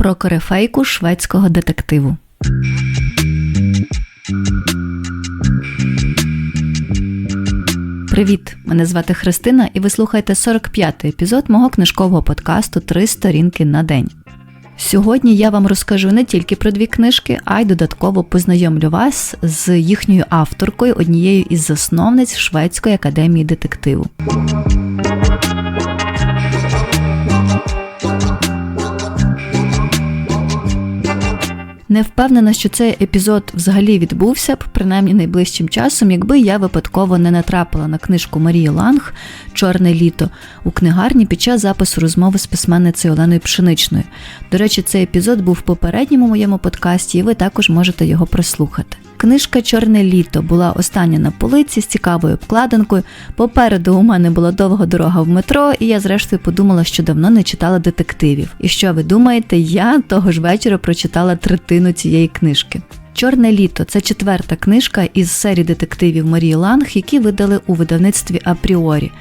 про корифейку шведського детективу. Привіт! Мене звати Христина, і ви слухаєте 45-й епізод мого книжкового подкасту Три сторінки на день. Сьогодні я вам розкажу не тільки про дві книжки, а й додатково познайомлю вас з їхньою авторкою, однією із засновниць Шведської академії детективу. Не впевнена, що цей епізод взагалі відбувся б, принаймні найближчим часом, якби я випадково не натрапила на книжку Марії Ланг Чорне літо у книгарні під час запису розмови з письменницею Оленою Пшеничною. До речі, цей епізод був в попередньому моєму подкасті, і ви також можете його прослухати. Книжка Чорне літо була остання на полиці з цікавою обкладинкою. Попереду у мене була довга дорога в метро, і я зрештою подумала, що давно не читала детективів. І що ви думаєте, я того ж вечора прочитала третину цієї книжки. Чорне літо це четверта книжка із серії детективів Марії Ланг, які видали у видавництві Апріорі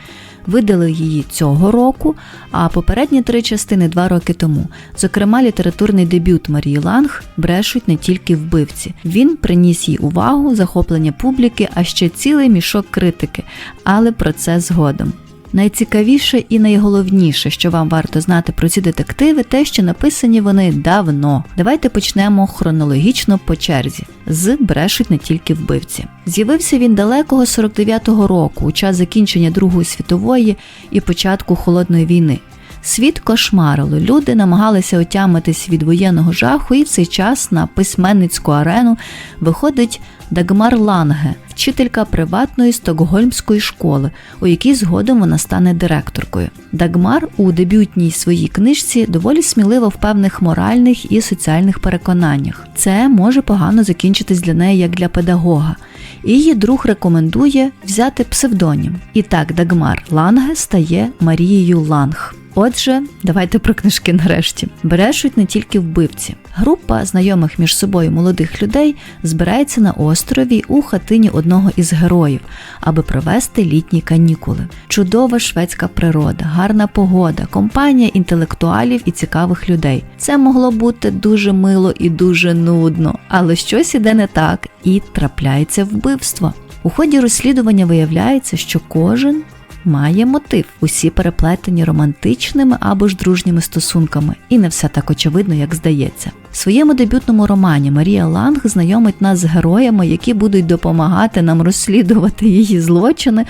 видали її цього року, а попередні три частини два роки тому. Зокрема, літературний дебют Марії Ланг брешуть не тільки вбивці. Він приніс їй увагу, захоплення публіки, а ще цілий мішок критики, але про це згодом. Найцікавіше і найголовніше, що вам варто знати про ці детективи, те, що написані вони давно. Давайте почнемо хронологічно по черзі. З брешуть не тільки вбивці. З'явився він далекого 49-го року, у час закінчення Другої світової і початку холодної війни. Світ кошмарило, люди намагалися отямитись від воєнного жаху, і в цей час на письменницьку арену виходить Дагмар Ланге, вчителька приватної стокгольмської школи, у якій згодом вона стане директоркою. Дагмар у дебютній своїй книжці доволі смілива в певних моральних і соціальних переконаннях. Це може погано закінчитись для неї як для педагога. Її друг рекомендує взяти псевдонім. І так Дагмар Ланге стає Марією Ланг. Отже, давайте про книжки нарешті. Брешуть не тільки вбивці. Група знайомих між собою молодих людей збирається на острові у хатині одного із героїв, аби провести літні канікули. Чудова шведська природа, гарна погода, компанія інтелектуалів і цікавих людей. Це могло бути дуже мило і дуже нудно, але щось іде не так і трапляється вбивство. У ході розслідування виявляється, що кожен має мотив, усі переплетені романтичними або ж дружніми стосунками, і не все так очевидно, як здається. В своєму дебютному романі Марія Ланг знайомить нас з героями, які будуть допомагати нам розслідувати її злочини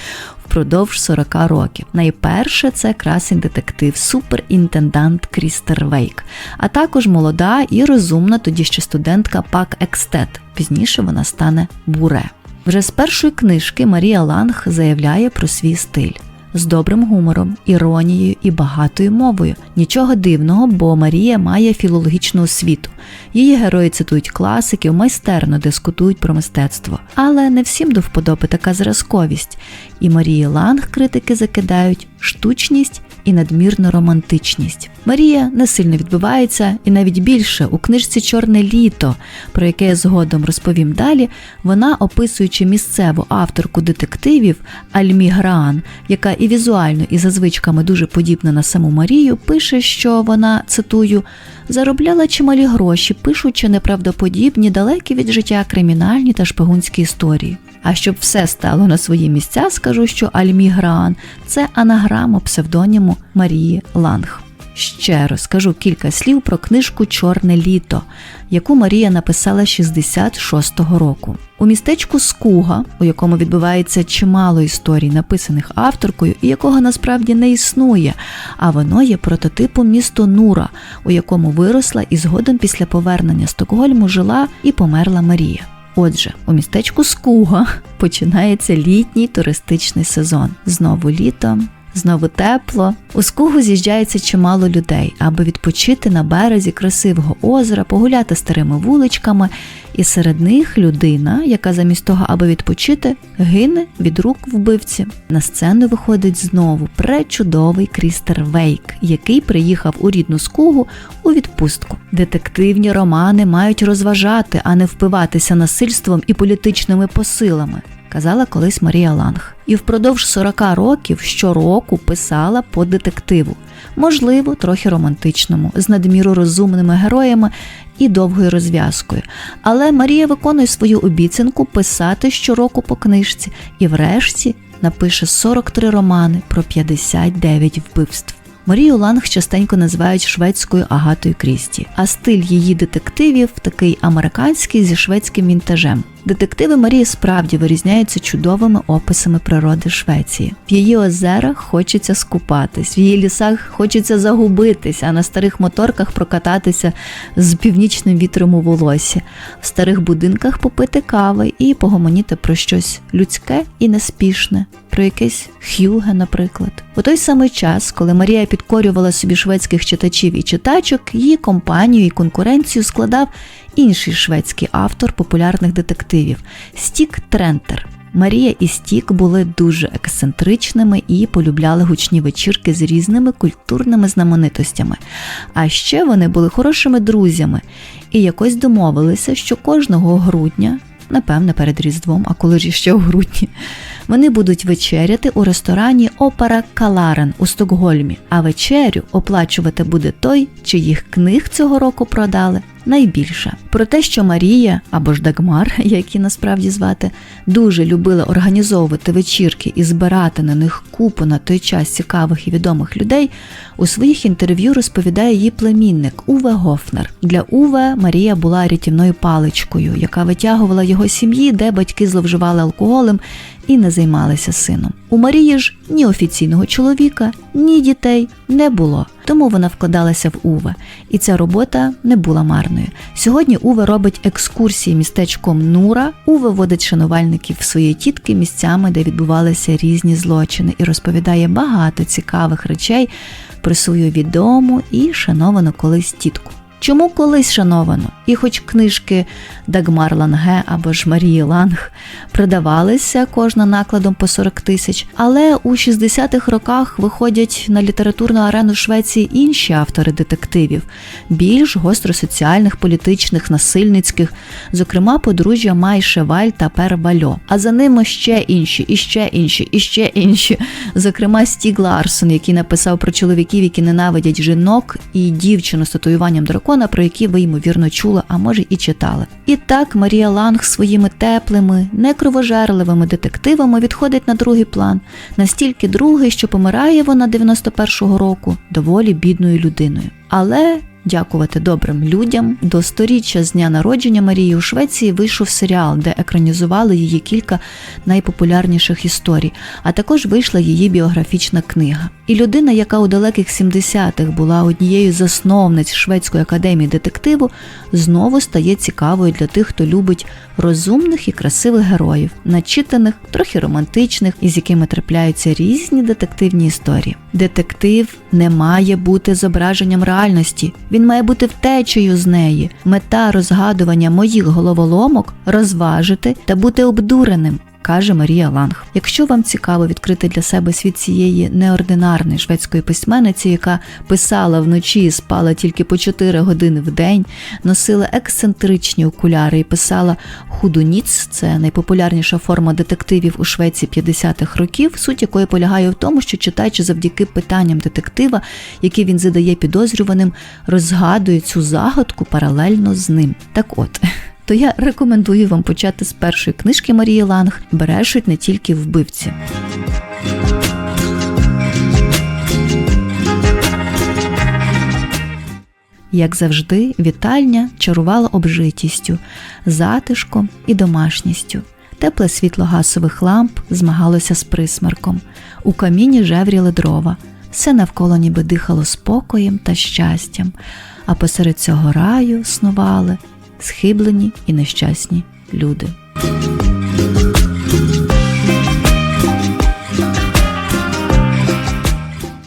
впродовж 40 років. Найперше це красень детектив, суперінтендант Крістер Вейк, а також молода і розумна тоді ще студентка Пак Екстет. Пізніше вона стане буре. Вже з першої книжки Марія Ланг заявляє про свій стиль. З добрим гумором, іронією і багатою мовою. Нічого дивного, бо Марія має філологічну освіту. Її герої цитують класиків, майстерно дискутують про мистецтво. Але не всім до вподоби така зразковість, і Марії Ланг критики закидають штучність і надмірну романтичність. Марія не сильно відбивається, і навіть більше у книжці Чорне літо, про яке я згодом розповім далі, вона, описуючи місцеву авторку детективів Альмі Граан, яка і візуально, і за звичками дуже подібна на саму Марію, пише, що вона цитую заробляла чималі гроші, пишучи неправдоподібні, далекі від життя кримінальні та шпигунські історії. А щоб все стало на свої місця, скажу, що Альмі Граан це анаграма псевдоніму Марії Ланг. Ще розкажу кілька слів про книжку Чорне літо, яку Марія написала 66-го року. У містечку Скуга, у якому відбувається чимало історій, написаних авторкою, і якого насправді не існує, а воно є прототипом місто Нура, у якому виросла і згодом після повернення Стокгольму жила і померла Марія. Отже, у містечку Скуга починається літній туристичний сезон. Знову літо, знову тепло. У скугу з'їжджається чимало людей, аби відпочити на березі красивого озера, погуляти старими вуличками, і серед них людина, яка замість того, аби відпочити, гине від рук вбивці. На сцену виходить знову пречудовий Крістер Вейк, який приїхав у рідну скугу у відпустку. Детективні романи мають розважати, а не впиватися насильством і політичними посилами. Казала колись Марія Ланг. І впродовж 40 років щороку писала по детективу, можливо, трохи романтичному, з надміру розумними героями і довгою розв'язкою. Але Марія виконує свою обіцянку писати щороку по книжці і, врешті, напише 43 романи про 59 вбивств. Марію Ланг частенько називають шведською агатою Крісті, а стиль її детективів такий американський зі шведським вінтажем. Детективи Марії справді вирізняються чудовими описами природи Швеції. В її озерах хочеться скупатись, в її лісах хочеться загубитись, а на старих моторках прокататися з північним вітром у волосі, в старих будинках попити кави і погомоніти про щось людське і неспішне, про якесь хюге, наприклад. У той самий час, коли Марія підкорювала собі шведських читачів і читачок, її компанію і конкуренцію складав інший шведський автор популярних детективів Стік Трентер. Марія і Стік були дуже ексцентричними і полюбляли гучні вечірки з різними культурними знаменитостями. А ще вони були хорошими друзями і якось домовилися, що кожного грудня, напевне, перед Різдвом, а коли ж ще у грудні, вони будуть вечеряти у ресторані Опера Каларен у Стокгольмі, а вечерю оплачувати буде той, чиїх книг цього року продали найбільше. Про те, що Марія або ж Дагмар, як її насправді звати, дуже любила організовувати вечірки і збирати на них купу на той час цікавих і відомих людей, у своїх інтерв'ю розповідає її племінник Уве Гофнер. Для Уве Марія була рятівною паличкою, яка витягувала його сім'ї, де батьки зловживали алкоголем і не займалися сином. У Марії ж ні офіційного чоловіка, ні дітей не було, тому вона вкладалася в Уве, і ця робота не була марною. Сьогодні Уве робить екскурсії містечком Нура. Уве водить шанувальників своєї тітки місцями, де відбувалися різні злочини, і розповідає багато цікавих речей про свою відому і шановану колись тітку. Чому колись шановано? І хоч книжки Дагмар Ланге або ж Марії Ланг продавалися кожна накладом по 40 тисяч, але у 60-х роках виходять на літературну арену Швеції інші автори детективів, більш гостросоціальних, політичних, насильницьких, зокрема подружжя Май Шеваль та Пер Вальо. А за ними ще інші, і ще інші, і ще інші. Зокрема, Стіг Ларсон, який написав про чоловіків, які ненавидять жінок, і дівчину з татуюванням дракона, про які ви ймовірно чули, а може і читали. І так Марія Ланг своїми теплими, некровожерливими детективами відходить на другий план, настільки другий, що помирає вона 91-го року доволі бідною людиною. Але Дякувати добрим людям до сторіччя з дня народження Марії у Швеції вийшов серіал, де екранізували її кілька найпопулярніших історій, а також вийшла її біографічна книга. І людина, яка у далеких 70-х була однією з засновниць шведської академії детективу, знову стає цікавою для тих, хто любить розумних і красивих героїв, начитаних, трохи романтичних, із якими трапляються різні детективні історії. Детектив не має бути зображенням реальності. Він має бути втечею з неї. Мета розгадування моїх головоломок розважити та бути обдуреним каже Марія Ланг. Якщо вам цікаво відкрити для себе світ цієї неординарної шведської письменниці, яка писала вночі спала тільки по 4 години в день, носила ексцентричні окуляри і писала худоніц, це найпопулярніша форма детективів у Швеції 50-х років, суть якої полягає в тому, що читач завдяки питанням детектива, які він задає підозрюваним, розгадує цю загадку паралельно з ним. Так от то я рекомендую вам почати з першої книжки Марії Ланг Берешуть не тільки вбивці. Як завжди, вітальня чарувала обжитістю, затишком і домашністю. Тепле світло гасових ламп змагалося з присмерком. У каміні жевріли дрова, все навколо ніби дихало спокоєм та щастям, а посеред цього раю снували схиблені і нещасні люди.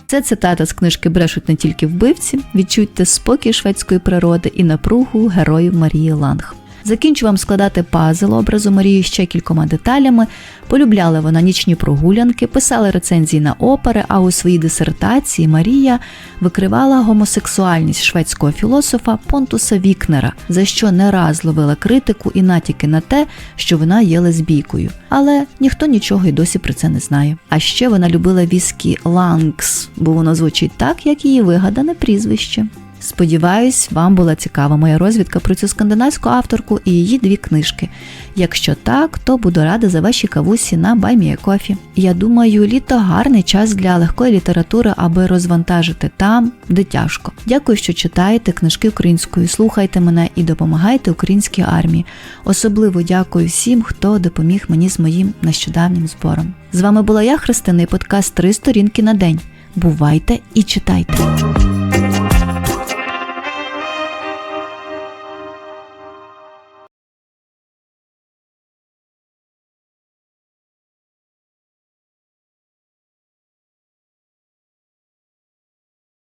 Це цитата з книжки Брешуть не тільки вбивці. Відчуйте спокій шведської природи і напругу героїв Марії Ланг. Закінчу вам складати пазл образу Марії ще кількома деталями. Полюбляла вона нічні прогулянки, писала рецензії на опери, а у своїй дисертації Марія викривала гомосексуальність шведського філософа Понтуса Вікнера, за що не раз ловила критику і натяки на те, що вона є лесбійкою. Але ніхто нічого й досі про це не знає. А ще вона любила віскі Ланкс, бо воно звучить так, як її вигадане прізвище. Сподіваюсь, вам була цікава моя розвідка про цю скандинавську авторку і її дві книжки. Якщо так, то буду рада за ваші кавусі на Баймія Кофі. Я думаю, літо гарний час для легкої літератури, аби розвантажити там, де тяжко. Дякую, що читаєте книжки українською, слухайте мене і допомагайте українській армії. Особливо дякую всім, хто допоміг мені з моїм нещодавнім збором. З вами була я, Христина, і подкаст «Три сторінки на день. Бувайте і читайте.